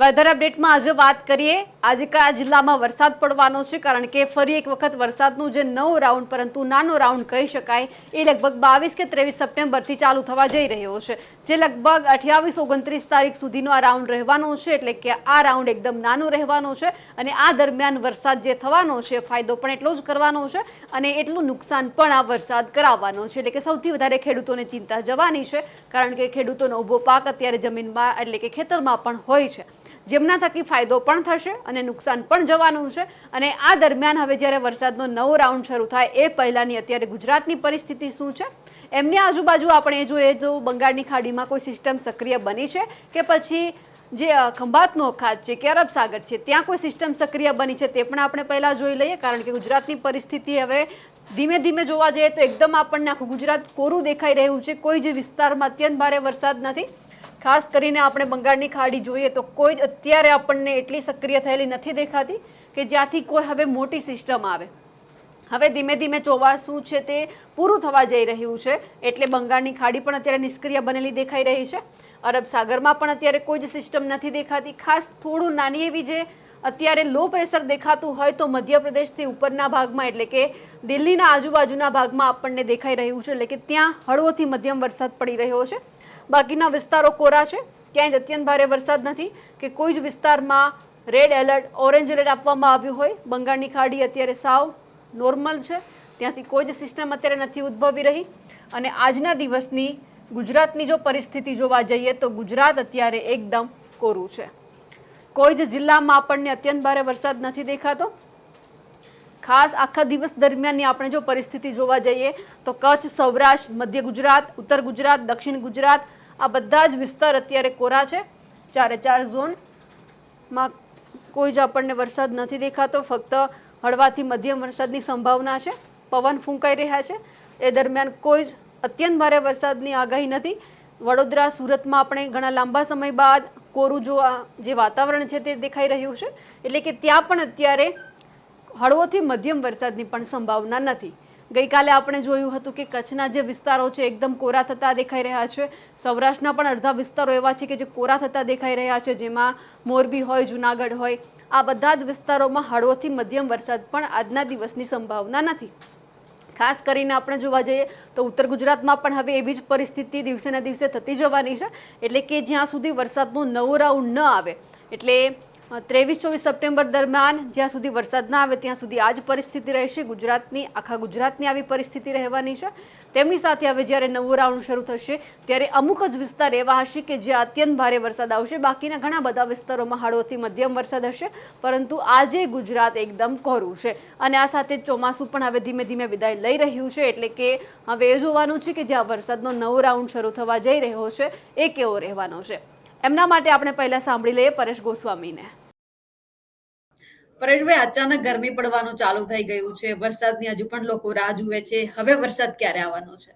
Weather અપડેટમાં આજે વાત કરીએ. આજે કયા જિલ્લામાં વરસાદ પડવાનો છે? કારણ કે ફરી એક વખત વરસાદનું જે નવો રાઉન્ડ પરંતુ નાનો રાઉન્ડ કહી શકાય, એ લગભગ બાવીસ કે ત્રેવીસ સપ્ટેમ્બરથી ચાલુ થવા જઈ રહ્યો છે. જે લગભગ અઠ્યાવીસ ઓગણત્રીસ તારીખ સુધીનો આ રાઉન્ડ રહેવાનો છે, એટલે કે આ રાઉન્ડ એકદમ નાનો રહેવાનો છે અને આ દરમિયાન વરસાદ જે થવાનો છે, ફાયદો પણ એટલો જ કરવાનો છે અને એટલું નુકસાન પણ આ વરસાદ કરાવવાનો છે. એટલે કે સૌથી વધારે ખેડૂતોને ચિંતા જવાની છે, કારણ કે ખેડૂતોનો ઊભો પાક અત્યારે જમીનમાં એટલે કે ખેતરમાં પણ હોય છે. જેમના થકી ફાયદો પણ થશે અને નુકસાન પણ જવાનું છે. અને આ દરમિયાન હવે જ્યારે વરસાદનો નવો રાઉન્ડ શરૂ થાય, એ પહેલાંની અત્યારે ગુજરાતની પરિસ્થિતિ શું છે? એમની આજુબાજુ આપણે જોઈએ તો બંગાળની ખાડીમાં કોઈ સિસ્ટમ સક્રિય બની છે કે પછી જે ખંભાતનો અખાત છે કે અરબ સાગર છે, ત્યાં કોઈ સિસ્ટમ સક્રિય બની છે તે પણ આપણે પહેલાં જોઈ લઈએ, કારણ કે ગુજરાતની પરિસ્થિતિ હવે ધીમે ધીમે જોવા જઈએ તો એકદમ આપણને આખું ગુજરાત કોરું દેખાઈ રહ્યું છે. કોઈ જ વિસ્તારમાં અત્યંત ભારે વરસાદ નથી. ખાસ કરીને આપણે બંગાળની ખાડી જોઈએ તો કોઈ જ અત્યારે આપણને એટલી સક્રિય થયેલી નથી દેખાતી કે જ્યાંથી કોઈ હવે મોટી સિસ્ટમ આવે. હવે ધીમે ધીમે ચોમાસું છે તે પૂરું થવા જઈ રહ્યું છે એટલે બંગાળની ખાડી પણ અત્યારે નિષ્ક્રિય બનેલી દેખાઈ રહી છે. અરબ સાગરમાં પણ અત્યારે કોઈ જ સિસ્ટમ નથી દેખાતી. ખાસ થોડું નાની એવી જે અત્યારે લો પ્રેશર દેખાતું હોય તો મધ્યપ્રદેશથી ઉપરના ભાગમાં એટલે કે દિલ્હીના આજુબાજુના ભાગમાં આપણને દેખાઈ રહ્યું છે એટલે કે ત્યાં હળવોથી મધ્યમ વરસાદ પડી રહ્યો છે. બાકીના વિસ્તારો કોરા છે? ક્યાંય અત્યંત ભારે વરસાદ નથી કે કોઈ જ વિસ્તારમાં રેડ એલર્ટ, ઓરેન્જ એલર્ટ આપવામાં આવ્યું હોય. બંગાળની ખાડી અત્યારે સાવ નોર્મલ છે. ત્યાંથી કોઈ જ સિસ્ટમ અત્યારે નથી ઉદ્ભવી રહી. અને આજના દિવસની ગુજરાતની જો પરિસ્થિતિ જોવા જઈએ તો ગુજરાત અત્યારે એકદમ કોરું છે. કોઈ જ જિલ્લામાં આપણને અત્યંત ભારે વરસાદ નથી દેખાતો. ખાસ આખા દિવસ દરમિયાનની આપણે જો પરિસ્થિતિ જોવા જઈએ તો કચ્છ, સૌરાષ્ટ્ર, મધ્ય ગુજરાત, ઉત્તર ગુજરાત, દક્ષિણ ગુજરાત આ બધા જ વિસ્તાર અત્યારે કોરા છે. ચારે ચાર ઝોનમાં કોઈ જ આપણને વરસાદ નથી દેખાતો. ફક્ત હળવાથી મધ્યમ વરસાદની સંભાવના છે. પવન ફૂંકાઈ રહ્યા છે. એ દરમિયાન કોઈ જ અત્યંત ભારે વરસાદની આગાહી નથી. વડોદરા, સુરતમાં આપણે ઘણા લાંબા સમય બાદ કોરું જો જે વાતાવરણ છે તે દેખાઈ રહ્યું છે. એટલે કે ત્યાં પણ અત્યારે હળવોથી મધ્યમ વરસાદની પણ સંભાવના નથી. ગઈકાલે આપણે જોયું હતું કે કચ્છના જે વિસ્તારો છે, એકદમ કોરા થતા દેખાઈ રહ્યા છે. સૌરાષ્ટ્રના પણ અડધા વિસ્તારો એવા છે કે જે કોરા થતા દેખાઈ રહ્યા છે, જેમાં મોરબી હોય, જુનાગઢ હોય. આ બધા જ વિસ્તારોમાં હળવોથી મધ્યમ વરસાદ પણ આજના દિવસની સંભાવના નથી. ખાસ કરીને આપણે જોવા જઈએ તો ઉત્તર ગુજરાતમાં પણ હવે એવી જ પરિસ્થિતિ દિવસેને દિવસે થતી જવાની છે. એટલે કે જ્યાં સુધી વરસાદનું નવું રાઉન્ડ ન આવે. એટલે ત્રેવીસ, ચોવીસ સપ્ટેમ્બર દરમિયાન જ્યાં સુધી વરસાદ ના આવે ત્યાં સુધી આ જ પરિસ્થિતિ રહેશે. ગુજરાતની, આખા ગુજરાતની આવી પરિસ્થિતિ રહેવાની છે. તેમની સાથે હવે જ્યારે નવો રાઉન્ડ શરૂ થશે, ત્યારે અમુક જ વિસ્તાર એવા હશે કે જ્યાં અત્યંત ભારે વરસાદ આવશે. બાકીના ઘણા બધા વિસ્તારોમાં હળવોથી મધ્યમ વરસાદ હશે, પરંતુ આજે ગુજરાત એકદમ કોરું છે. અને આ સાથે ચોમાસું પણ હવે ધીમે ધીમે વિદાય લઈ રહ્યું છે. એટલે કે હવે એ જોવાનું છે કે જ્યાં વરસાદનો નવો રાઉન્ડ શરૂ થવા જઈ રહ્યો છે, એ કેવો રહેવાનો છે. એમના માટે આપણે પહેલા સાંભળી લઈએ પરેશ ગોસ્વામીને. પરેશભાઈ અચાનક ગરમી પડવાનું ચાલુ થઈ ગયું છે. વરસાદની હજુ પણ લોકો રાહ જુએ છે. હવે વરસાદ ક્યારે આવવાનો છે?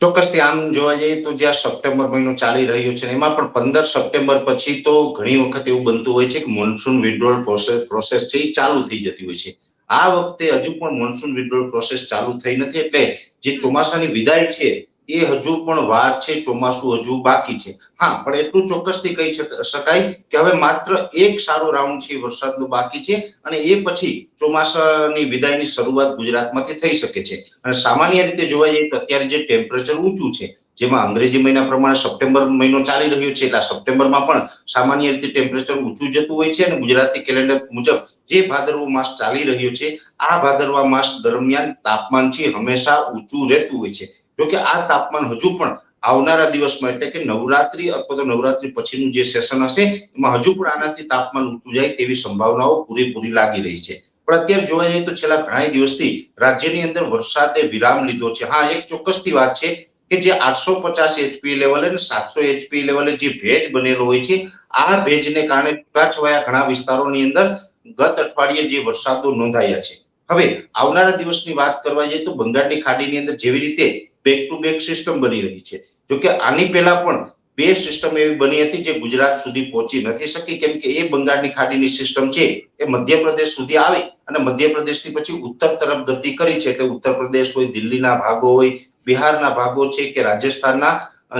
ચોક્કસથી આમ જોવા જઈએ તો જ્યાં સપ્ટેમ્બર મહિનો ચાલી રહ્યો છે એમાં પણ પંદર સપ્ટેમ્બર પછી તો ઘણી વખત એવું બનતું હોય છે કે મોન્સૂન વિડ્રોલ પ્રોસેસ પ્રોસેસ છે એ ચાલુ થઈ જતી હોય છે. આ વખતે હજુ પણ મોન્સૂન વિડ્રોલ પ્રોસેસ ચાલુ થઈ નથી. એટલે જે ચોમાસાની વિદાય છે એ હજુ પણ વાર છે, ચોમાસું હજુ બાકી છે. હા, પણ એટલું ચોક્કસથી કહી શકાય કે હવે માત્ર એક સારો રાઉન્ડ છે, વરસાદનો બાકી છે અને એ પછી ચોમાસાની વિદાયની શરૂઆત ગુજરાતમાંથી થઈ શકે છે. અને સામાન્ય રીતે જોવા જઈએ તો અત્યારે જે ટેમ્પરેચર ઊંચું છે, જેમાં અંગ્રેજી મહિના પ્રમાણે સપ્ટેમ્બર મહિનો ચાલી રહ્યો છે, એટલે સપ્ટેમ્બરમાં પણ સામાન્ય રીતે ટેમ્પરેચર ઊંચું જતું હોય છે અને ગુજરાતી કેલેન્ડર મુજબ જે ભાદરવો માસ ચાલી રહ્યો છે, આ ભાદરવા માસ દરમિયાન તાપમાન છે હંમેશા ઊંચું રહેતું હોય છે. જોકે આ તાપમાન હજુ પણ આવનારા દિવસમાં એટલે કે નવરાત્રી અથવા તો નવરાત્રી પછીનું જે સેશન હશે, એમાં હજુ પણ આનાથી તાપમાન ઊંચું જાય તેવી સંભાવનાઓ પૂરેપૂરી લાગી રહી છે. પણ અત્યારે જોવા જઈએ તો છેલ્લા ઘણા દિવસથી રાજ્યની અંદર વરસાદે વિરામ લીધો છે. હા, એક ચોક્કસની વાત છે કે જે આઠસો પચાસ એચપી લેવલે અને સાતસો એચપી લેવલે જે ભેજ બનેલો હોય છે, આ ભેજને કારણે છૂટાછવાયા ઘણા વિસ્તારોની અંદર ગત અઠવાડિયે જે વરસાદો નોંધાયા છે. હવે, આવનારા દિવસની વાત કરવા જઈએ તો બંગાળની ખાડીની અંદર જેવી રીતે બેક ટુ બેક સિસ્ટમ બની રહી છે. જોકે આની પહેલા પણ બે સિસ્ટમ એવી બની હતી જે ગુજરાત સુધી પહોંચી નથી શકી. કેમ કે એ બંગાળની ખાડીની સિસ્ટમ છે, એ મધ્યપ્રદેશ સુધી આવી અને મધ્યપ્રદેશથી પછી ઉત્તર તરફ ગતિ કરી છે. એટલે ઉત્તર પ્રદેશ હોય, દિલ્હીના ભાગો હોય, બિહારના ભાગો છે કે રાજસ્થાનના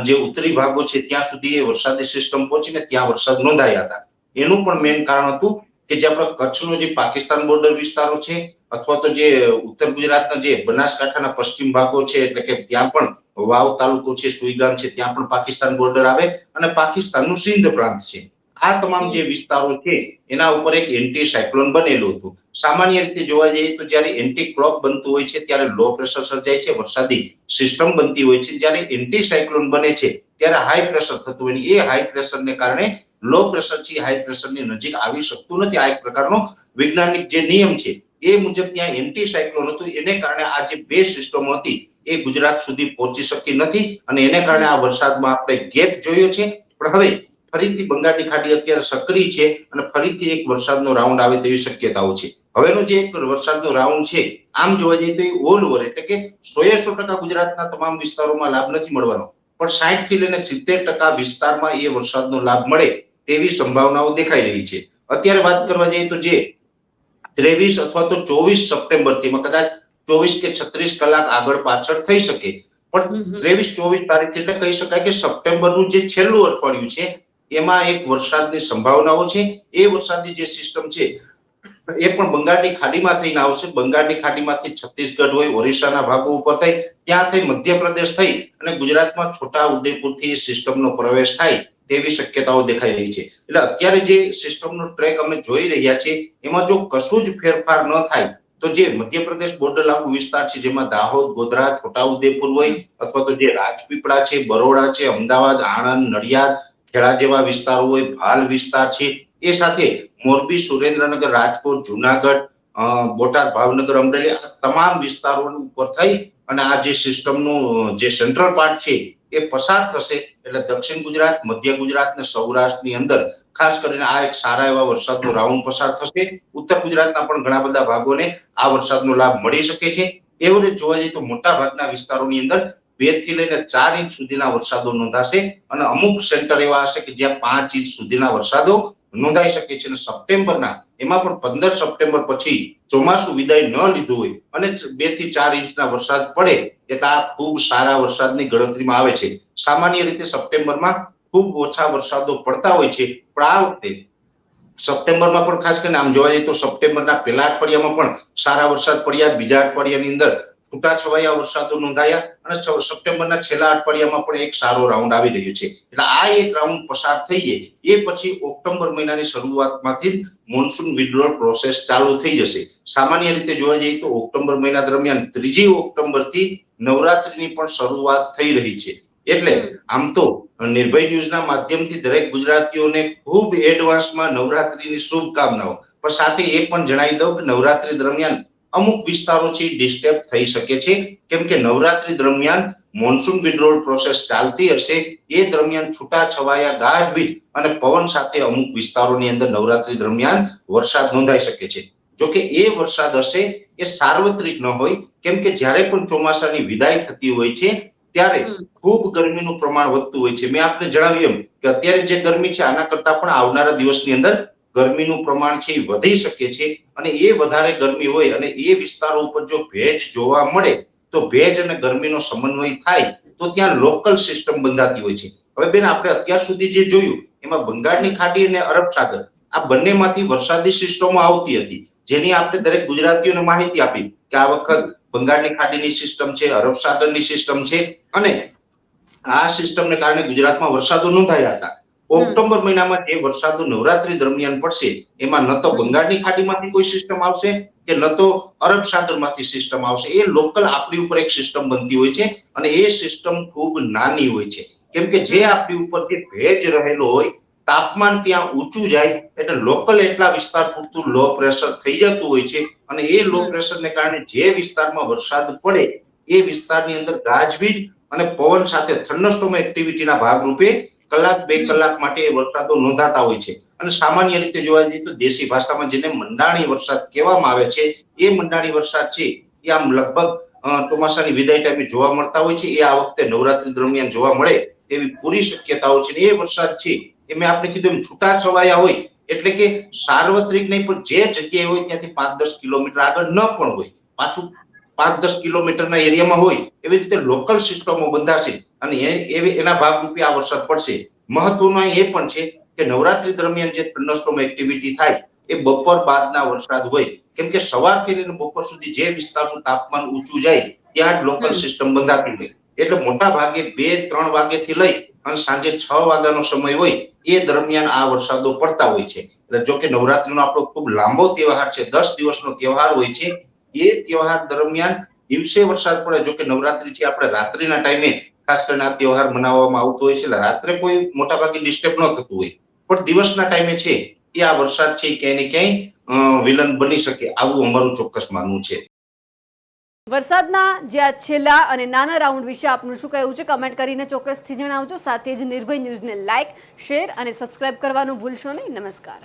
જે ઉત્તરી ભાગો છે, ત્યાં સુધી એ વરસાદી સિસ્ટમ પહોંચીને ત્યાં વરસાદ નોંધાયા હતા. એનું પણ મેઇન કારણ હતું કે જે આપણા કચ્છનો જે પાકિસ્તાન બોર્ડર વિસ્તારો છે અથવા તો જે ઉત્તર ગુજરાતના જે બનાસકાંઠાના પશ્ચિમ ભાગો છે, એટલે કે ત્યાં પણ વાવ તાલુકો છે, સુઈગામ છે, ત્યાં પણ પાકિસ્તાન બોર્ડર આવે અને પાકિસ્તાનનું સિંધ પ્રાંત છે. આ તમામ જે વિસ્તારો છે, એના ઉપર એક એન્ટી સાયક્લોન બનેલું હતું. સામાન્ય રીતે જોવા જઈએ તો જ્યારે એન્ટી ક્લોક બનતું હોય છે, ત્યારે લો પ્રેશર સર્જાય છે, વરસાદી સિસ્ટમ બનતી હોય છે. જ્યારે એન્ટી સાયક્લોન બને છે, ત્યારે હાઈ પ્રેશર થતું હોય એ હાઈ પ્રેશરને કારણે લો પ્રેશરથી હાઈ પ્રેશરની નજીક આવી શકતું નથી. આ એક પ્રકારનો વૈજ્ઞાનિક જે નિયમ છે એ મુજબ ત્યાં એન્ટી સાયક્લોન હતું. એને કારણે આ જે બે સિસ્ટમો હતી, એ ગુજરાત સુધી પહોંચી શકી નથી અને એને કારણે આ વરસાદમાં આપણે ગેપ જોયો છે. પણ હવે ફરીથી બંગાળની ખાડી અત્યારે સક્રિય છે અને ફરીથી એક વરસાદનો રાઉન્ડ આવે તેવી શક્યતાઓ છે. હવેનો જે એક વરસાદનો રાઉન્ડ છે, આમ જોવા જઈએ તો એ ઓલ ઓવર એટલે કે સોએ સો ટકા ગુજરાતના તમામ વિસ્તારોમાં લાભ નથી મળવાનો. પણ સાઠથી લઈને સિત્તેર ટકા વિસ્તારમાં એ વરસાદનો લાભ મળે તેવી સંભાવનાઓ દેખાઈ રહી છે. અત્યારે વાત કરવા જઈએ તો જે ત્રેવીસ અથવા તો ચોવીસ સપ્ટેમ્બરથી કદાચ ચોવીસ કે છત્રીસ કલાક આગળ પાછળ થઈ શકે. પણ ત્રેવીસ ચોવીસ તારીખ એટલે કહી શકાય કે સપ્ટેમ્બરનું જે છેલ્લું અઠવાડિયું છે એમાં એક વરસાદની સંભાવનાઓ છે. એ વરસાદની જે સિસ્ટમ છે એ પણ બંગાળની ખાડીમાં થઈને આવશે. બંગાળની ખાડીમાંથી છત્તીસગઢ હોય ઓરિસ્સાના ભાગો ઉપર થઈ ત્યાં થઈ મધ્યપ્રદેશ થઈ અને ગુજરાતમાં છોટા ઉદેપુરથી એ સિસ્ટમનો પ્રવેશ થાય. તેવી શક્યતાઓ દેખાઈ રહી છે. એટલે અત્યારે જે સિસ્ટમનો ટ્રેક અમે જોઈ રહ્યા છીએ, એમાં જો કશું જ ફેરફાર ન થાય, તો જે મધ્યપ્રદેશ બોર્ડર લાગુ વિસ્તાર છે, જેમાં દાહોદ, ગોધરા, છોટાઉદેપુર હોય, અથવા તો જે રાજપીપળા છે, બરોડા છે, અમદાવાદ, આણંદ, નડિયાદ, ખેડા જેવા વિસ્તારો હોય, ભાલ વિસ્તાર છે, એ સાથે મોરબી, સુરેન્દ્રનગર, રાજકોટ, જુનાગઢ બોટાદ, ભાવનગર, અમરેલી, આ તમામ વિસ્તારો ઉપર થઈ અને આ જે સિસ્ટમનું જે સેન્ટ્રલ પાર્ટ છે એ પસાર થશે એટલે દક્ષિણ ગુજરાત, મધ્ય ગુજરાત અને સૌરાષ્ટ્રની અંદર ખાસ કરીને આ એક સારા એવા વરસાદનો રાઉન્ડ પસાર થશે. ઉત્તર ગુજરાતના પણ ઘણા બધા ભાગોને આ વરસાદનો લાભ મળી શકે છે. એવું રીતે જોવા જઈએ તો મોટા ભાગના વિસ્તારોની અંદર બેથી લઈને ચાર ઇંચ સુધીના વરસાદો નોંધાશે અને અમુક સેન્ટર એવા હશે કે જ્યાં પાંચ ઇંચ સુધીના વરસાદો નોંધાઈ શકે છે અને સપ્ટેમ્બરના, એમાં પણ પંદર સપ્ટેમ્બર પછી ચોમાસું વિદાય ન લીધું હોય અને બેથી ચાર ઇંચના વરસાદ પડે એટલે ખૂબ સારા વરસાદની ગણતરીમાં આવે છે. સામાન્ય રીતે સપ્ટેમ્બરમાં ખૂબ ઓછા વરસાદો પડતા હોય છે, પણ આ વખતે સપ્ટેમ્બરમાં પણ ખાસ કરીને આમ જોવા જઈએ તો સપ્ટેમ્બરના પહેલા અઠવાડિયામાં પણ સારા વરસાદ પડ્યા. બીજા અઠવાડિયાની અંદર છૂટાછવાયા વરસાદો નોંધાયા અને સપ્ટેમ્બરના છેલ્લા અઠવાડિયામાં પણ એક સારો રાઉન્ડ આવી રહ્યો છે. એટલે આ એક રાઉન્ડ પસાર થઈ જાય એ પછી ઓક્ટોબર મહિનાની શરૂઆતમાંથી જ મોન્સૂન વિડ્રોલ પ્રોસેસ ચાલુ થઈ જશે. સામાન્ય રીતે જોવા જઈએ તો ઓક્ટોબર મહિના દરમિયાન ત્રીજી ઓક્ટોબરથી નવરાત્રીની પણ શરૂઆત થઈ રહી છે. એટલે આમ તો નિર્ભય ન્યૂઝના માધ્યમથી દરેક ગુજરાતીઓને ખૂબ એડવાન્સમાં નવરાત્રીની શુભકામનાઓ. પણ સાથે એ પણ જણાવી દઉં કે નવરાત્રી દરમિયાન અમુક વિસ્તારો છે ડિસ્ટર્બ થઈ શકે છે. કેમ કે નવરાત્રી દરમિયાન મોન્સૂન વિડ્રોલ પ્રોસેસ ચાલતી હશે. એ દરમિયાન છૂટા છવાયા ગાજવીજ અને પવન સાથે અમુક વિસ્તારોની અંદર નવરાત્રી દરમિયાન વરસાદ નોંધાઈ શકે છે. જોકે એ વરસાદ હશે એ સાર્વત્રિક ન હોય. કેમ કે જ્યારે પણ ચોમાસાની વિદાય થતી હોય છે ત્યારે ખૂબ ગરમીનું પ્રમાણ વધતું હોય છે. મેં આપને જણાવ્યું એમ કે અત્યારે જે ગરમી છે આના કરતા પણ આવનારા દિવસની અંદર ગરમીનું પ્રમાણ છે એ વધી શકે છે અને એ વધારે ગરમી હોય અને એ વિસ્તારો ઉપર જો ભેજ જોવા મળે, તો ભેજ અને ગરમીનો સમન્વય થાય, તો ત્યાં લોકલ સિસ્ટમ બંધાતી હોય છે. હવે બેન, આપણે અત્યાર સુધી જે જોયું, એમાં બંગાળની ખાડી અને અરબ સાગર, આ બંનેમાંથી વરસાદી સિસ્ટમો આવતી હતી. જેની આપણે દરેક ગુજરાતીઓને માહિતી આપી કે આ વખત બંગાળની ખાડીની સિસ્ટમ છે, અરબ સાગરની સિસ્ટમ છે અને આ સિસ્ટમને કારણે ગુજરાતમાં વરસાદો નોંધાયા હતા. ઓક્ટોબર મહિનામાં જે વરસાદો નવરાત્રી દરમિયાન પડશે એમાં ન તો બંગાળની ખાડીમાંથી કોઈ સિસ્ટમ આવશે કે ન તો અરબ સાગરમાંથી સિસ્ટમ આવશે. એ લોકલ આપણી ઉપર એક સિસ્ટમ બનતી હોય છે અને એ સિસ્ટમ ખૂબ નાની હોય છે. કેમ કે જે આપણી ઉપર જે ભેજ રહેલો હોય તાપમાન ત્યાં ઊંચું જાય એટલે લોકલ એટલા વિસ્તાર પૂરતું લો પ્રેશર થઈ જતું હોય છે અને એ લો પ્રેશરને કારણે જે વિસ્તારમાં વરસાદ પડે એ વિસ્તારની અંદર ગાજવીજ અને પવન સાથે થંડરસ્ટોમ એક્ટિવિટીના ભાગરૂપે કલાક બે કલાક માટે વરસાદો નોંધાતા હોય છે. અને સામાન્ય રીતે જોવા જઈએ તો દેશી ભાષામાં જેને મંડાણી વરસાદ કહેવામાં આવે છે એ મંડાણી વરસાદ છે એ આમ લગભગ ચોમાસાની વિદાય ટાઈમે જોવા મળતા હોય છે એ આ વખતે નવરાત્રી દરમિયાન જોવા મળે તેવી પૂરી શક્યતાઓ છે એ વરસાદ છે. એ મેં આપણે કીધું એમ છૂટા છવાયા હોય એટલે કે સાર્વત્રિક નહીં પણ જે જગ્યાએ હોય ત્યાંથી પાંચ દસ કિલોમીટર આગળ ન પણ હોય. પાછું પાંચ દસ કિલોમીટરના એરિયામાં હોય એવી રીતે લોકલ સિસ્ટમો બંધાશે અને એના ભાગરૂપે આ વરસાદ પડશે. મહત્વનું એ પણ છે કે નવરાત્રી દરમિયાન જે થંડરસ્ટોમ એક્ટિવિટી થાય એ બપોર બાદના વરસાદ હોય. કેમ કે સવારથી લઈને બપોર સુધી જે વિસ્તારનું તાપમાન ઊંચું જાય ત્યાં જ લોકલ સિસ્ટમ બંધાતી હોય. એટલે મોટા ભાગે બે ત્રણ વાગ્યાથી લઈ અને સાંજે છ વાગ્યાનો સમય હોય એ દરમિયાન આ વરસાદો પડતા હોય છે. એટલે જો કે નવરાત્રીનો આપણો ખૂબ લાંબો તહેવાર છે દસ દિવસનો તહેવાર હોય છે એ તહેવાર દરમિયાન દિવસે વરસાદ પડે. જો કે નવરાત્રી છે, આપણે રાત્રિના ટાઈમે ખાસ કરીને આ તહેવાર મનાવવામાં આવતો હોય છે. એટલે રાત્રે કોઈ મોટા ભાગે ડિસ્ટર્બ ન થતું હોય. પણ દિવસના ટાઈમે છે, એ આ વરસાદ છે ક્યાંય ને ક્યાંય વિલન બની શકે. આવું અમારું ચોક્કસ માનવું છે. વરસાદના જે આ છેલ્લા અને નાના રાઉન્ડ વિશે આપનું શું કહેવું છે કમેન્ટ કરીને ચોક્કસથી જણાવજો. સાથે જ નિર્ભય ન્યૂઝને લાઇક શેર અને સબસ્ક્રાઇબ કરવાનું ભૂલશો નહીં. નમસ્કાર.